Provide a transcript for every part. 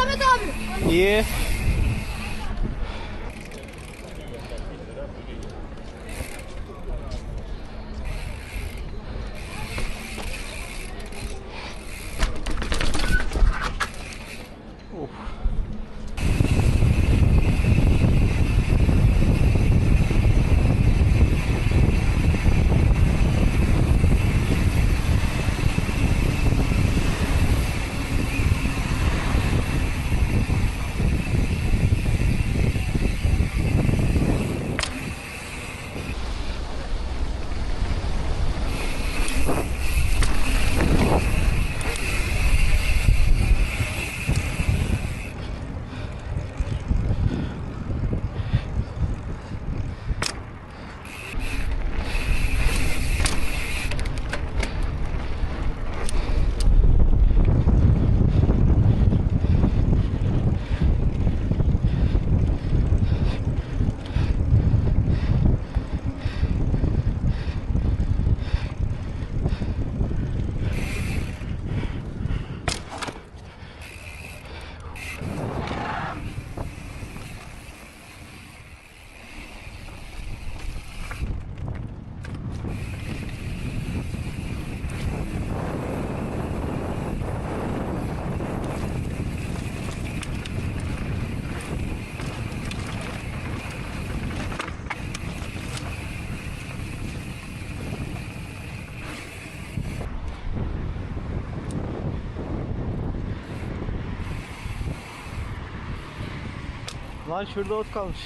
саме добре. І... Lan şurada ot kalmış.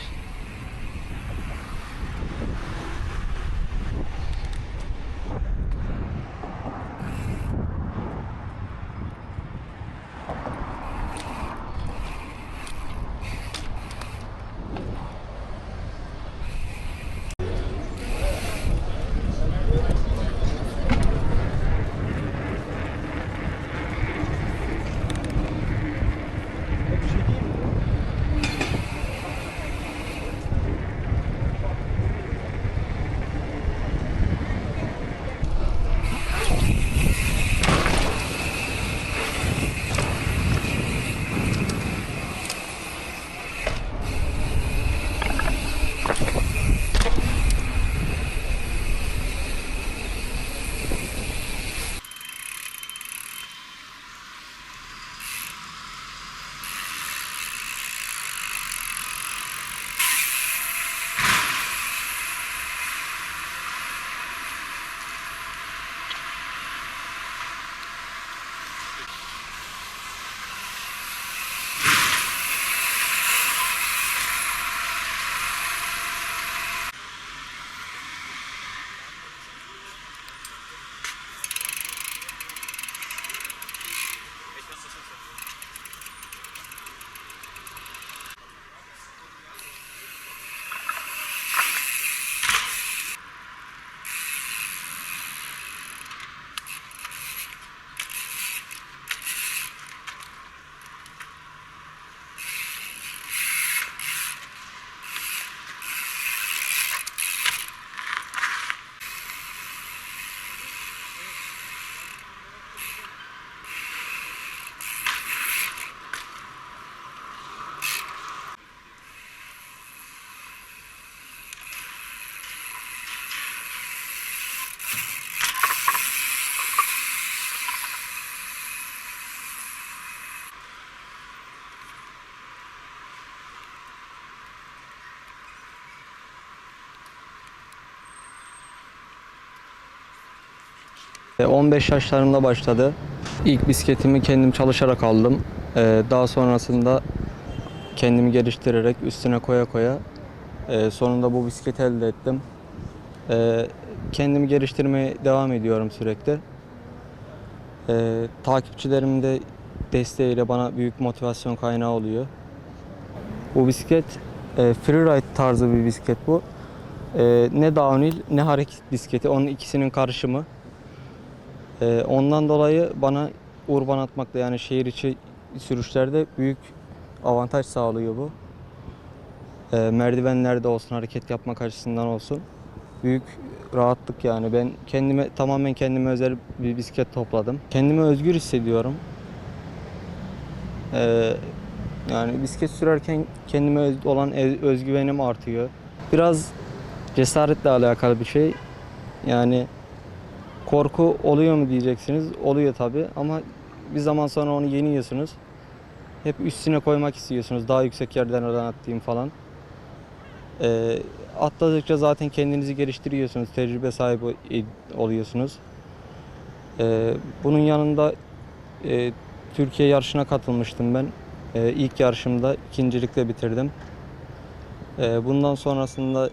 15 yaşlarımda başladı. İlk bisikletimi kendim çalışarak aldım. E, Daha sonrasında kendimi geliştirerek üstüne koya koya e, sonunda bu bisikleti elde ettim. E, Kendimi geliştirmeye devam ediyorum sürekli. E, Takipçilerimin de desteğiyle bana büyük motivasyon kaynağı oluyor. Bu bisiklet e, freeride tarzı bir bisiklet bu. E, ne downhill ne hareket bisikleti. Onun ikisinin karışımı. Ee, ondan dolayı bana urban atmakta yani şehir içi sürüşlerde büyük avantaj sağlıyor bu. Ee, merdivenlerde olsun, hareket yapmak açısından olsun. Büyük rahatlık yani. Ben kendime tamamen kendime özel bir bisiklet topladım. Kendimi özgür hissediyorum. Ee, Yani bisiklet sürerken kendime olan özgüvenim artıyor. Biraz cesaretle alakalı bir şey. Yani korku oluyor mu diyeceksiniz. Oluyor tabi ama bir zaman sonra onu yeniyorsunuz. Hep üstüne koymak istiyorsunuz. Daha yüksek yerlerden atlayayım falan. Ee, atladıkça zaten kendinizi geliştiriyorsunuz. Tecrübe sahibi ol- oluyorsunuz. Ee, bunun yanında e, Türkiye yarışına katılmıştım ben. Ee, ilk yarışımda ikincilikle bitirdim. Ee, bundan sonrasında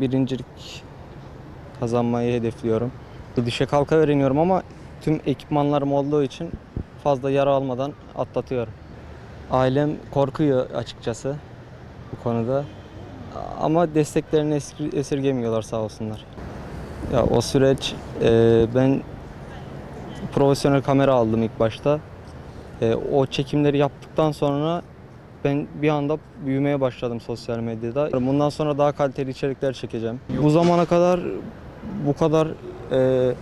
birincilik kazanmayı hedefliyorum. Düşe kalka öğreniyorum ama tüm ekipmanlarım olduğu için fazla yara almadan atlatıyorum. Ailem korkuyor açıkçası bu konuda. Ama desteklerini esir- esirgemiyorlar sağ olsunlar. Ya o süreç e, ben profesyonel kamera aldım ilk başta. E, o çekimleri yaptıktan sonra ben bir anda büyümeye başladım sosyal medyada. Bundan sonra daha kaliteli içerikler çekeceğim. Bu zamana kadar bu kadar e,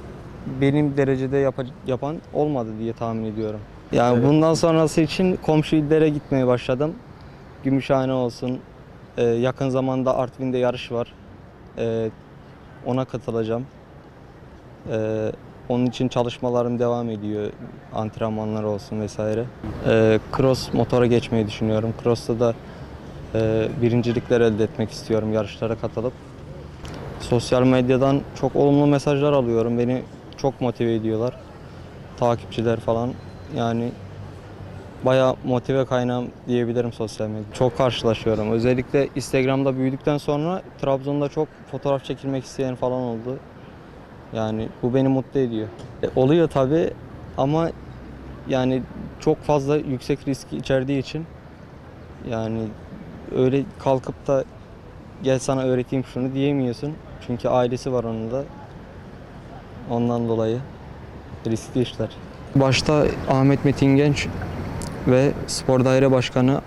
benim derecede yapa- yapan olmadı diye tahmin ediyorum. Yani bundan sonrası için komşu illere gitmeye başladım. Gümüşhane olsun. e, yakın zamanda Artvin'de yarış var. E, ona katılacağım. E, onun için çalışmalarım devam ediyor. Antrenmanlar olsun vesaire. E, cross motora geçmeyi düşünüyorum. Cross'ta da e, birincilikler elde etmek istiyorum yarışlara katılıp. Sosyal medyadan çok olumlu mesajlar alıyorum. Beni çok motive ediyorlar. Takipçiler falan. Yani bayağı motive kaynağım diyebilirim sosyal medya. Çok karşılaşıyorum. Özellikle Instagram'da büyüdükten sonra Trabzon'da çok fotoğraf çekilmek isteyen falan oldu. Yani bu beni mutlu ediyor. E, oluyor tabi ama yani çok fazla yüksek risk içerdiği için yani öyle kalkıp da gel sana öğreteyim şunu diyemiyorsun. Çünkü ailesi var onun da. Ondan dolayı riskli işler. Başta Ahmet Metin Genç ve Spor Daire Başkanı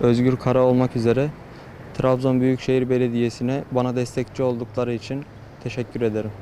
Özgür Kara olmak üzere Trabzon Büyükşehir Belediyesi'ne bana destekçi oldukları için teşekkür ederim.